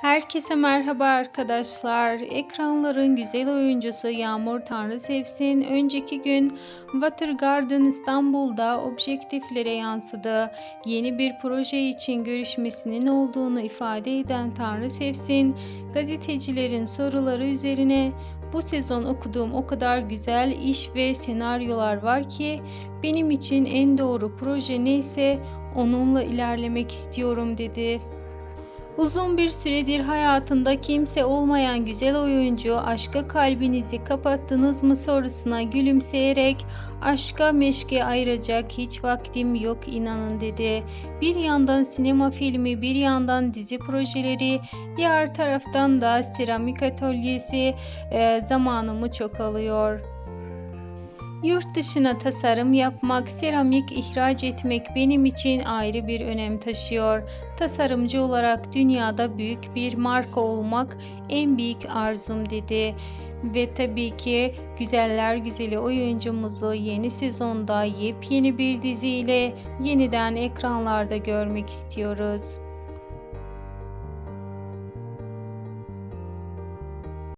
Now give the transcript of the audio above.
Herkese merhaba arkadaşlar. Ekranların güzel oyuncusu Yağmur Tanrı Sevsin önceki gün Watergarden İstanbul'da objektiflere yansıdı. Yeni bir proje için görüşmesinin olduğunu ifade eden Tanrı Sevsin, gazetecilerin soruları üzerine bu sezon okuduğum o kadar güzel iş ve senaryolar var ki benim için en doğru proje neyse onunla ilerlemek istiyorum dedi. Uzun bir süredir hayatında kimse olmayan güzel oyuncu aşka kalbinizi kapattınız mı sorusuna gülümseyerek aşka meşke ayıracak hiç vaktim yok inanın dedi. Bir yandan sinema filmi bir yandan dizi projeleri diğer taraftan da seramik atölyesi e, zamanımı çok alıyor. Yurt dışına tasarım yapmak, seramik ihraç etmek benim için ayrı bir önem taşıyor. Tasarımcı olarak dünyada büyük bir marka olmak en büyük arzum dedi. Ve tabii ki güzeller güzeli oyuncumuzu yeni sezonda yepyeni bir diziyle yeniden ekranlarda görmek istiyoruz.